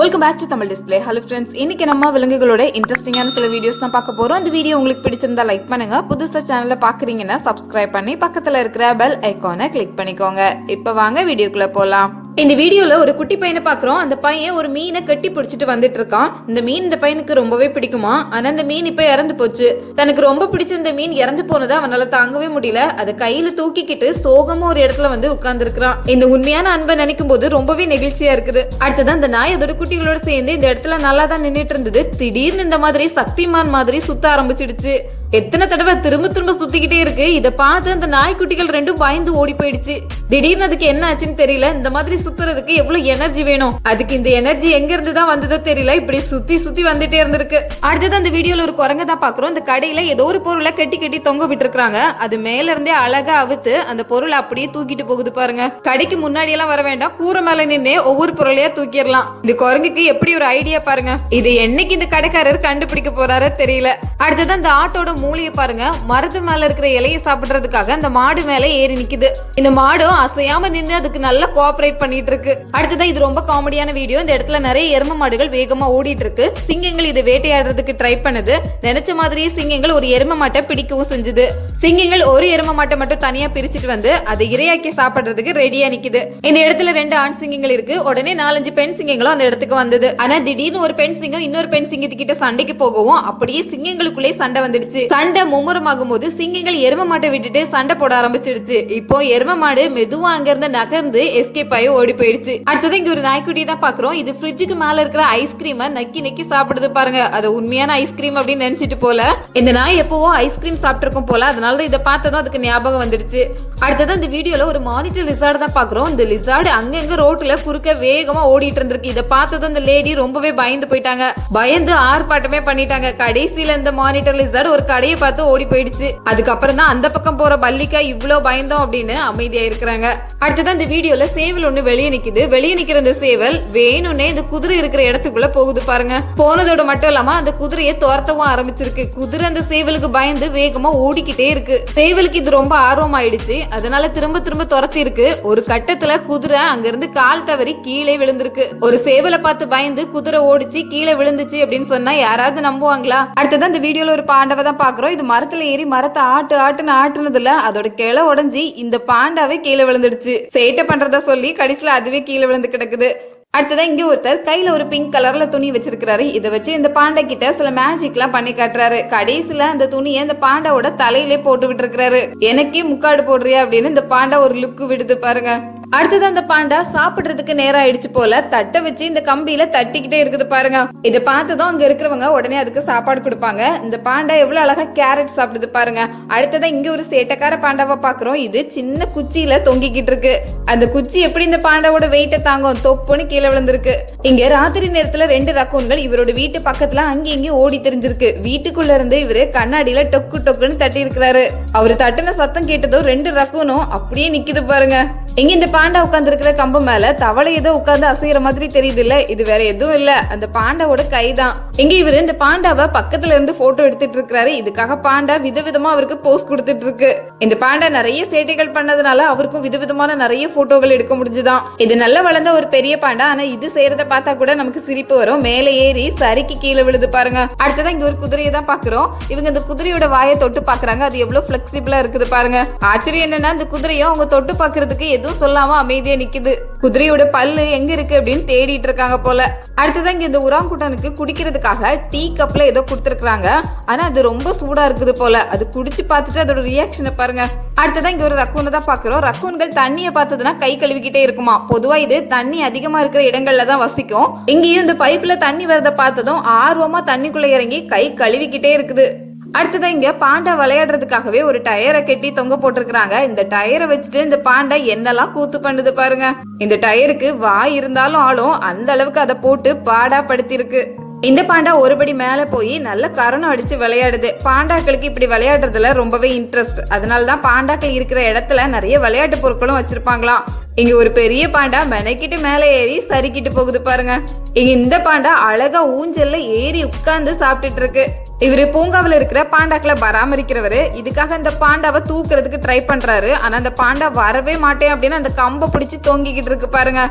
Welcome back to Tamil display hello friends இன்னைக்கு நம்ம விலங்குகளோட இன்ட்ரெஸ்டிங்கான சில வீடியோஸ் தான் பார்க்க போகிறோம் அந்த வீடியோ உங்களுக்கு பிடிச்சிருந்தா லைக் பண்ணுங்க. புதுசாக சேனலை பார்க்குறீங்கன்னா சப்ஸ்கிரைப் பண்ணி பக்கத்தில் இருக்கிற பெல் ஐக்கானை கிளிக் பண்ணிக்கோங்க. இப்போ வாங்க வீடியோக்குள்ளே போகலாம் இந்த வீடியோல ஒரு குட்டி பையனை பாக்குறோம். அந்த பையன் ஒரு மீனை கட்டி பிடிச்சிட்டு வந்துட்டு இருக்கான் இந்த மீன் இந்த பையனுக்கு ரொம்பவே பிடிக்குமா? ஆனா இந்த மீன் இப்ப இறந்து போச்சு. தனக்கு ரொம்ப பிடிச்ச இந்த மீன் இறந்து போனதை அவனால தாங்கவே முடியல. அதை கையில தூக்கிக்கிட்டு சோகமா ஒரு இடத்துல வந்து உட்கார்ந்து இந்த உண்மையான அன்பை நினைக்கும் போது ரொம்பவே நெகிழ்ச்சியா இருக்குது. அடுத்தது அந்த நாய் அதோட குட்டிகளோட சேர்ந்து இந்த இடத்துல நல்லா தான் நின்னுட்டு இருந்தது திடீர்னு இந்த மாதிரி சக்திமான் மாதிரி சுத்த ஆரம்பிச்சிடுச்சு. எத்தனை தடவை திரும்ப திரும்ப சுத்திக்கிட்டே இருக்கு. இதை பார்த்து அந்த நாய்க்குட்டிகள் ரெண்டும் பயந்து ஓடி போயிடுச்சு. திடீர்னு அதுக்கு என்ன ஆச்சுன்னு தெரியல. இந்த மாதிரி சுத்துறதுக்கு எவ்வளவு எனர்ஜி வேணும்? அதுக்கு இந்த எனர்ஜி எங்க இருந்து தான் வந்ததோ தெரியல. இப்படி சுத்தி சுத்தி வந்துட்டே இருந்திருக்கு. அடுத்தது அந்த வீடியோல ஒரு குரங்க தான் பாக்குறோம் இந்த கடையில ஏதோ ஒரு பொருளை கட்டி கட்டி தொங்க விட்டுருக்காங்க அது மேல இருந்தே அழகா அவுத்து அந்த பொருளை அப்படியே தூக்கிட்டு போகுது பாருங்க. கடைக்கு முன்னாடி எல்லாம் வர வேண்டாம். கூரை மேல நின்னே ஒவ்வொரு பொருளையா தூக்கிடலாம். இந்த குரங்குக்கு எப்படி ஒரு ஐடியா பாருங்க. இது என்னைக்கு இந்த கடைக்காரர் கண்டுபிடிக்க போறாரு தெரியல. அடுத்தது அந்த ஆட்டோட மூலையை பாருங்க. மரத்து மேல இருக்கிற இலையை சாப்பிடுறதுக்காக அந்த மாடு மேல ஏறி நிக்குது. இந்த மாடும் அசையாம நின்று அதுக்கு நல்லா கோஆபரேட் பண்ணிட்டு இருக்கு அடுத்ததான் இது ரொம்ப காமெடியான வீடியோ இந்த இடத்துல நிறைய எரும மாடுகள் வேகமா ஓடிட்டு இருக்கு சிங்கங்கள் இதை வேட்டையாடுறதுக்கு ட்ரை பண்ணுது. நினைச்ச மாதிரியே சிங்கங்கள் ஒரு எரும மாட்டை பிடிக்கவும் செஞ்சுது. சிங்கங்கள் ஒரு எரும மாட்டை மட்டும் தனியா பிரிச்சுட்டு வந்து அதை இரையாக்கி சாப்பிடுறதுக்கு ரெடியா நிக்குது. இந்த இடத்துல ரெண்டு ஆண் சிங்கங்கள் இருக்கு. உடனே நாலஞ்சு பெண் சிங்கங்களும் அந்த இடத்துக்கு வந்தது. ஆனா திடீர்னு ஒரு பெண் சிங்கம் இன்னொரு பெண் சிங்கத்துக்கிட்ட சண்டைக்கு போகவும் அப்படியே சிங்கங்களுக்குள்ளே சண்டை வந்துடுச்சு. சண்டை மும்முரமாகும் போது சிங்கங்கள் எரும மாட்டை விட்டுட்டு சண்டை போட ஆரம்பிச்சிடுச்சு. இப்போ எரும மாடு மெதுவா அங்க இருந்து நகர்ந்து எஸ்கேப் ஆகி ஓடி போயிடுச்சு. அடுத்தது இங்க ஒரு நாய்க்குட்டி தான் பாக்குறோம் இது ஃப்ரிட்ஜுக்கு மேல இருக்கிற ஐஸ்கிரீமை நக்கி நக்கி சாப்பிடுது பாருங்க. அது உண்மையான ஐஸ்கிரீம் அப்படின்னு நினைச்சிட்டு போல. இந்த நாய் எப்பவோ ஐஸ்கிரீம் சாப்பிட்டிருக்கும் போல. அதனால தான் இதை பார்த்ததும் அதுக்கு ஞாபகம் வந்துடுச்சு. அடுத்தது இந்த வீடியோல ஒரு மானிட்டர் லிசார்டு தான் பாக்குறோம் இந்த லிசார்டு அங்கங்க ரோட்ல குறுக்க வேகமா ஓடிட்டு இருந்திருக்கு. இதை பார்த்ததும் அந்த லேடி ரொம்பவே பயந்து போயிட்டாங்க. பயந்து ஆர்ப்பாட்டமே பண்ணிட்டாங்க. கடைசியில இந்த மானிட்டர் லிசார்டு ஒரு கடையை பார்த்து ஓடி போயிடுச்சு. அதுக்கப்புறம் தான் அந்த பக்கம் போற பல்லிக்கா இவ்வளவு பயந்தோம் அப்படின்னு அமைதியா இருக்கிறாங்க. பண்ணுங்கள் அடுத்தது இந்த வீடியோல சேவல் ஒண்ணு வெளியே நிக்குது. வெளியே நிக்கிற அந்த சேவல் வேணும்னே இந்த குதிரை இருக்கிற இடத்துக்குள்ள போகுது பாருங்க. போனதோட மட்டும் இல்லாம அந்த குதிரையை துரத்தவும் ஆரம்பிச்சிருக்கு. குதிரை அந்த சேவலுக்கு பயந்து வேகமா ஓடிக்கிட்டே இருக்கு. சேவலுக்கு இது ரொம்ப ஆர்வம் ஆயிடுச்சு அதனால திரும்ப திரும்ப துரத்தி இருக்கு ஒரு கட்டத்துல குதிரை அங்கிருந்து கால் தவறி கீழே விழுந்திருக்கு. ஒரு சேவலை பார்த்து பயந்து குதிரை ஓடிச்சு கீழே விழுந்துச்சு அப்படின்னு சொன்னா யாராவது நம்புவாங்களா? அடுத்தது அந்த வீடியோல ஒரு பாண்டவை தான் பாக்குறோம். இது மரத்துல ஏறி மரத்தை ஆட்டு ஆட்டுன்னு ஆட்டுனதுல அதோட கிளை உடஞ்சி இந்த பாண்டாவே கீழே விழுந்துடுச்சு. சேட்டை பண்றதா சொல்லி கடைசியில அதுவே கீழே விழுந்து கிடக்குது. அடுத்ததான் இங்க ஒருத்தர் கையில ஒரு பிங்க் கலர்ல துணி வச்சிருக்கிறாரு. இதை வச்சு இந்த பாண்டா கிட்ட சில மேஜிக்லாம் பண்ணி காட்டுறாரு. கடைசியில அந்த துணியை இந்த பாண்டாவோட தலையிலே போட்டு விட்டுருக்காரு எனக்கே முக்காடு போடுறியா அப்படின்னு இந்த பாண்டா ஒரு லுக்கு விடுது பாருங்க. அடுத்தது அந்த பாண்டா சாப்பிடுறதுக்கு நேரம் ஆயிடுச்சு போல தட்டை வச்சு இந்த கம்பியில தட்டிக்கிட்டே இருக்குது பாருங்க. இதை பார்த்ததும் அங்க இருக்கிறவங்க உடனே அதுக்கு சாப்பாடு கொடுப்பாங்க. இந்த பாண்டா எவ்வளவு அழகா கேரட் சாப்பிடுது பாருங்க. அடுத்ததான் இங்க ஒரு சேட்டக்கார பாண்டாவை பாக்குறோம் இது சின்ன குச்சியில தொங்கிக்கிட்டு இருக்கு. அந்த குச்சி எப்படி இந்த பாண்டாவோட வெயிட்டை தாங்கும்? தொப்புன்னு கீழே விழுந்திருக்கு. இங்க ராத்திரி நேரத்துல ரெண்டு ரக்கூன்கள் இவரோட வீட்டு பக்கத்துல அங்கேயும் இங்கேயும் ஓடி தெரிஞ்சிருக்கு. வீட்டுக்குள்ள இருந்து இவரு கண்ணாடியில டொக்கு டொக்குன்னு தட்டி இருக்கிறாரு அவரு தட்டுன சத்தம் கேட்டதும் ரெண்டு ரக்கூனும் அப்படியே நிக்குது பாருங்க. இங்க இந்த பாண்டா உட்கார்ந்து இருக்கிற கம்பு மேல தவளை ஏதோ உட்கார்ந்து அசைகிற மாதிரி தெரியுது இல்ல இது வேற எதுவும் இல்ல. அந்த பாண்டாவோட கைதான். இங்க இவரு இந்த பாண்டாவை பக்கத்துல இருந்து போட்டோ எடுத்துட்டு இருக்காரு. இதுக்காக பாண்டா விதவிதமா அவருக்கு போஸ்ட் கொடுத்துட்டு இருக்கு. இந்த பாண்டா நிறைய சேட்டைகள் பண்ணதுனால அவருக்கும் விதவிதமான நிறைய போட்டோகள் எடுக்க முடிஞ்சுதான். இது நல்லா வளர்ந்த ஒரு பெரிய பாண்டா. ஆனா இது செய்யறத பார்த்தா கூட நமக்கு சிரிப்பு வரும். மேலே ஏறி சரிக்கு கீழே விழுது பாருங்க. அடுத்ததான் இங்க ஒரு குதிரையை தான் பாக்குறோம். இவங்க இந்த குதிரையோட வாயை தொட்டு பாக்குறாங்க. அது எவ்வளவு பிளெக்சிபிளா இருக்குது பாருங்க. ஆச்சரியம் என்னன்னா இந்த குதிரையும் அவங்க தொட்டு பாக்குறதுக்கு எதுவும் சொல்லாம அமைதியா நிக்குது. குதிரையோட பல்லு எங்க இருக்கு அப்படின்னு தேடிட்டு இருக்காங்க போல. அடுத்ததான் இங்க இந்த உராங்குட்டனுக்கு குடிக்கிறதுக்காக டீ கப்ல ஏதோ கொடுத்துருக்காங்க ஆனா அது ரொம்ப சூடா இருக்குது போல. அது குடிச்சு பார்த்துட்டு அதோட ரியாக்ஷனை பாருங்க. அடுத்ததான் இங்க ஒரு ரக்கூனை தான் பாக்குறோம் ரக்கூன்கள் தண்ணியை பார்த்ததுன்னா கை கழுவிக்கிட்டே இருக்குமா? பொதுவா இது தண்ணி அதிகமா இருக்கிற இடங்கள்ல தான் வசிக்கும். இங்கேயும் இந்த பைப்ல தண்ணி வரத பார்த்ததும் ஆர்வமா தண்ணிக்குள்ள இறங்கி கை கழுவிக்கிட்டே இருக்குது. அடுத்ததான் இங்க பாண்டா விளையாடுறதுக்காகவே ஒரு டயரை கட்டி தொங்க போட்டிருக்கிறாங்க. இந்த டயரை வச்சுட்டு இந்த பாண்டா என்னெல்லாம் கூத்து பண்ணுது பாருங்க. இந்த டயருக்கு வாய் இருந்தாலும் ஆளும் அந்த அளவுக்கு அதை போட்டு பாடா படுத்திருக்கு. இந்த பாண்டா ஒருபடி மேல போய் நல்ல கரணம் அடிச்சு விளையாடுது. பாண்டாக்களுக்கு இப்படி விளையாடுறதுல ரொம்பவே இன்ட்ரெஸ்ட் அதனால தான் பாண்டாக்கள் இருக்கிற இடத்துல நிறைய விளையாட்டு பொருட்களும் வச்சிருப்பாங்களாம். இங்க ஒரு பெரிய பாண்டா மெனக்கிட்டு மேலே ஏறி சரிக்கிட்டு போகுது பாருங்க. இங்க இந்த பாண்டா அழகா ஊஞ்சல்ல ஏறி உட்கார்ந்து சாப்பிட்டுட்டு இருக்கு இவரு பூங்காவில் இருக்கிற பாண்டாக்களை பராமரிக்கிறவரு. இதுக்காக இந்த பாண்டாவை தூக்குறதுக்கு ட்ரை பண்றாரு. ஆனா அந்த பாண்டா வரவே மாட்டேன் அப்படின்னு அந்த கம்பை பிடிச்சி தொங்கிக்கிட்டு இருக்கு பாருங்க.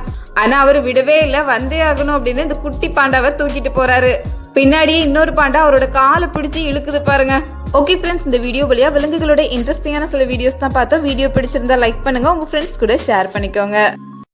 ஆனா அவர் விடவே இல்லை வந்தே ஆகணும் அப்படின்னு இந்த குட்டி பாண்டாவை தூக்கிட்டு போறாரு. பின்னாடியே இன்னொரு பாண்டா அவரோட காலை பிடிச்சி இழுக்குது பாருங்க. ஓகே ஃப்ரெண்ட்ஸ் இந்த வீடியோ வழியா விலங்குகளோட இன்ட்ரெஸ்டிங்கான சில வீடியோஸ் தான் பார்த்தோம். வீடியோ பிடிச்சிருந்தா லைக் பண்ணுங்க. உங்க ஃப்ரெண்ட்ஸ் கூட ஷேர் பண்ணிக்கோங்க.